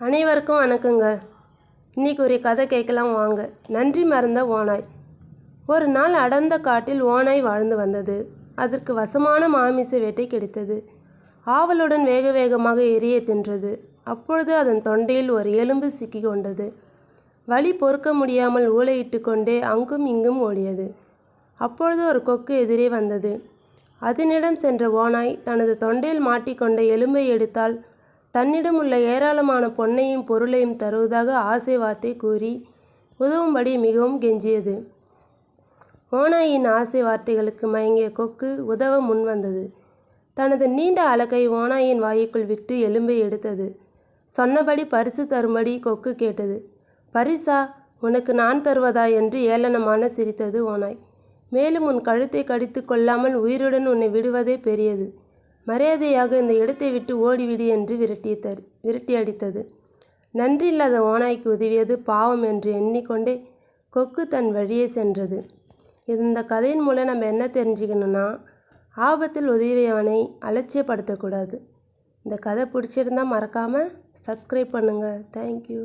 அனைவருக்கும் வணக்கங்க. இன்னைக்கு ஒரு கதை கேட்கலாம் வாங்க. நன்றி மறந்த ஓநாய். ஒரு நாள் அடர்ந்த காட்டில் ஓநாய் வாழ்ந்து வந்தது. அதற்கு வசமான மாமிச வேட்டை கிடைத்தது. ஆவலுடன் வேக வேகமாக எரிய தின்றது. அப்பொழுது அதன் தொண்டையில் ஒரு எலும்பு சிக்கி கொண்டது. வலி பொறுக்க முடியாமல் ஊளையிட்டு கொண்டே அங்கும் இங்கும் ஓடியது. அப்பொழுது ஒரு கொக்கு எதிரே வந்தது. அதனிடம் சென்ற ஓநாய் தனது தொண்டையில் மாட்டிக்கொண்ட எலும்பை எடுத்தால் தன்னிடம் உள்ள ஏராளமான பொன்னையும் பொருளையும் தருவதாக ஆசை வார்த்தை கூறி உதவும்படி மிகவும் கெஞ்சியது. ஓநாயின் ஆசை வார்த்தைகளுக்கு மயங்கிய கொக்கு உதவ முன்வந்தது தனது நீண்ட அலக்கை ஓநாயின் வாயுக்குள் விட்டு எலும்பை எடுத்தது. சொன்னபடி பரிசு தரும்படி கொக்கு கேட்டது. பரிசா உனக்கு நான் தருவதா என்று ஏளனமான சிரித்தது ஓநாய். மேலும் உன் கழுத்தை கடித்து கொள்ளாமல் உயிருடன் உன்னை விடுவதே பெரியது. மரியாதையாக இந்த இடத்தை விட்டு ஓடிவிடு என்று விரட்டிய விரட்டி அடித்தது நன்றியில்லாத ஓநாய்க்கு உதவியது பாவம் என்று எண்ணிக்கொண்டே கொக்கு தன் வழியே சென்றது. இந்த கதையின் மூலம் நம்ம என்ன தெரிஞ்சுக்கணும்னா ஆபத்தில் உதவியவனை அலட்சியப்படுத்தக்கூடாது. இந்த கதை பிடிச்சிருந்தா மறக்காமல் சப்ஸ்கிரைப் பண்ணுங்கள் தேங்க்யூ